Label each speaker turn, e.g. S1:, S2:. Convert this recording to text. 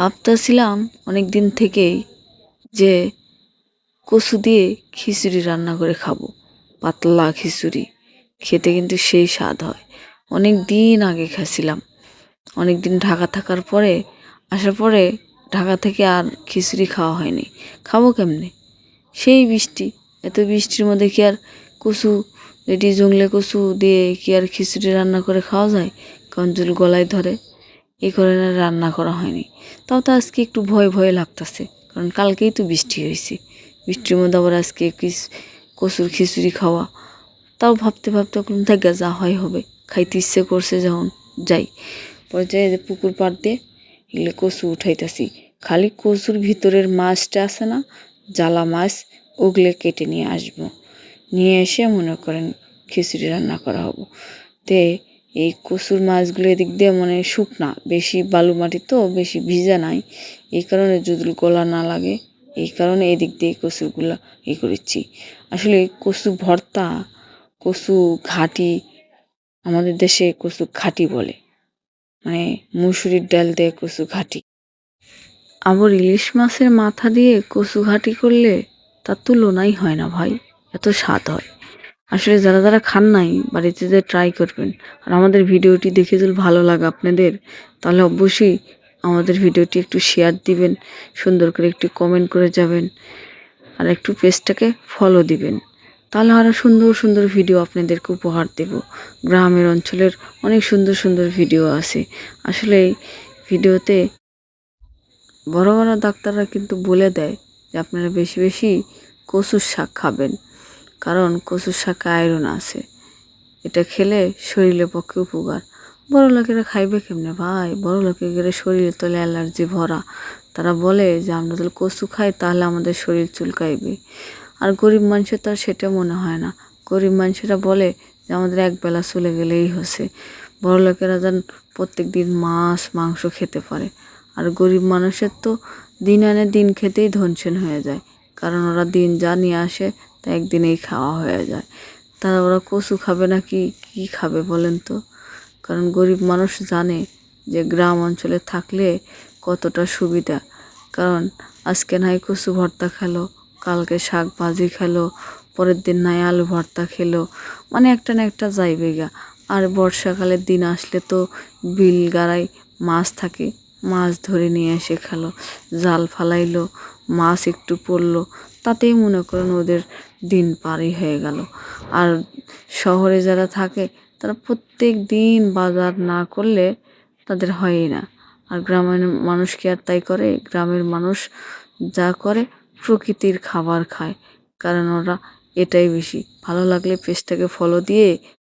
S1: ভাবতেছিলাম অনেক দিন থেকেই যে কচু দিয়ে খিচুড়ি রান্না করে খাব, পাতলা খিচুড়ি। খেতে কিন্তু সেই স্বাদ হয়। অনেক দিন আগে খাইছিলাম। অনেক দিন ঢাকা থাকার পরে, আসার পরে ঢাকা থেকে আর খিচুড়ি খাওয়া হয়নি। খাব কেমনে? সেই বৃষ্টি, এত বৃষ্টির মধ্যে কি আর কচু, এটি জংলে কচু দিয়ে কি আর খিচুড়ি রান্না করে খাওয়া যায়? কারণ জল গলায় ধরে। এই কারণে রান্না করা হয়নি। তাও তো আজকে একটু ভয় ভয় লাগতেছে, কারণ কালকেই তো বৃষ্টি হয়েছে। বৃষ্টির মধ্যে আবার আজকে কচুর খিচুড়ি খাওয়া। তাও ভাবতে ভাবতে কোন থেকে যা হয় হবে। খাইতে ইচ্ছে করছে যখন যাই। পরে যাই পুকুর পাড় দিয়ে এগুলো কচু উঠাইতেছি। খালি কচুর ভিতরের মাছটা আছে না, জ্বালা মাছ, ওগুলো কেটে নিয়ে আসব। নিয়ে এসে মনে করেন খিচুড়ি রান্না করা হব। তে এই কচুর মাছগুলো এদিক দিয়ে মানে শুকনা, বেশি বালু মাটি তো, বেশি ভিজা নাই। এই কারণে যদি গলা না লাগে, এই কারণে এদিক দিয়ে কচুরগুলো ই করেছি। আসলে কচু ভর্তা, কচু ঘাটি আমাদের দেশে কচু ঘাটি বলে। মানে মুসুরির ডাল দিয়ে কচু ঘাটি। আবার ইলিশ মাছের মাথা দিয়ে কচু ঘাটি করলে তার তুলনাই হয় না ভাই, এত স্বাদ হয়। আসলে যারা যারা খান নাই, বাড়িতে যে ট্রাই করবেন, আর আমাদের ভিডিওটি দেখে যদি ভালো লাগে আপনাদের, তাহলে অবশ্যই আমাদের ভিডিওটি একটু শেয়ার দিবেন, সুন্দর করে একটু কমেন্ট করে যাবেন, আর একটু পেজটাকে ফলো দিবেন। তাহলে আরও সুন্দর সুন্দর ভিডিও আপনাদেরকে উপহার দেব। গ্রামের অঞ্চলের অনেক সুন্দর সুন্দর ভিডিও আছে। আসলে এই ভিডিওতে বড় বড় ডাক্তাররা কিন্তু বলে দেয় যে আপনারা বেশি বেশি কচুর শাক খাবেন। কারণ কচুর শাকে আয়রন আছে। এটা খেলে শরীরের পক্ষে উপকার। বড় লোকেরা খাইবে কেমনে ভাই? বড় লোকের শরীরে তোলে অ্যালার্জি ভরা। তারা বলে যে, আমরা তাহলে কচু খাই, তাহলে আমাদের শরীর চুলকাইবে। আর গরিব মানুষের তো আর সেটা মনে হয় না। গরিব মানুষেরা বলে যে, আমাদের একবেলা চলে গেলেই হচ্ছে বড় লোকেরা যেন প্রত্যেক দিন মাছ, মাংস খেতে পারে। আর গরিব মানুষের তো দিন আনে দিন খেতেই ধনসেন হয়ে যায়। কারণ ওরা দিন যা নিয়ে আসে, তা একদিনেই খাওয়া হয়ে যায়। তারা ওরা কচু খাবে না কি কী খাবে বলেন তো? কারণ গরিব মানুষ জানে যে গ্রাম অঞ্চলে থাকলে কতটা সুবিধা। কারণ আজকে নাই কচু ভর্তা খেলো, কালকে শাক ভাজি খেলো, পরের দিন নাই আলু ভর্তা খেলো। মানে একটা না একটা যাইবে গা আর বর্ষাকালের দিন আসলে তো বিল গাড়াই মাছ থাকে মাছ ধরে নিয়ে এসে খেলো। জাল ফালাইলো, মাছ একটু পড়ল, তাতেই মনে করেন ওদের দিন পারই হয়ে গেল। আর শহরে যারা থাকে, তারা প্রত্যেক দিন বাজার না করলে তাদের হয়ই না। আর গ্রামের মানুষ কি আর তাই করে? গ্রামের মানুষ যা করে, প্রকৃতির খাবার খায়। কারণ ওরা এটাই বেশি। ভালো লাগলে পেজটাকে ফলো দিয়ে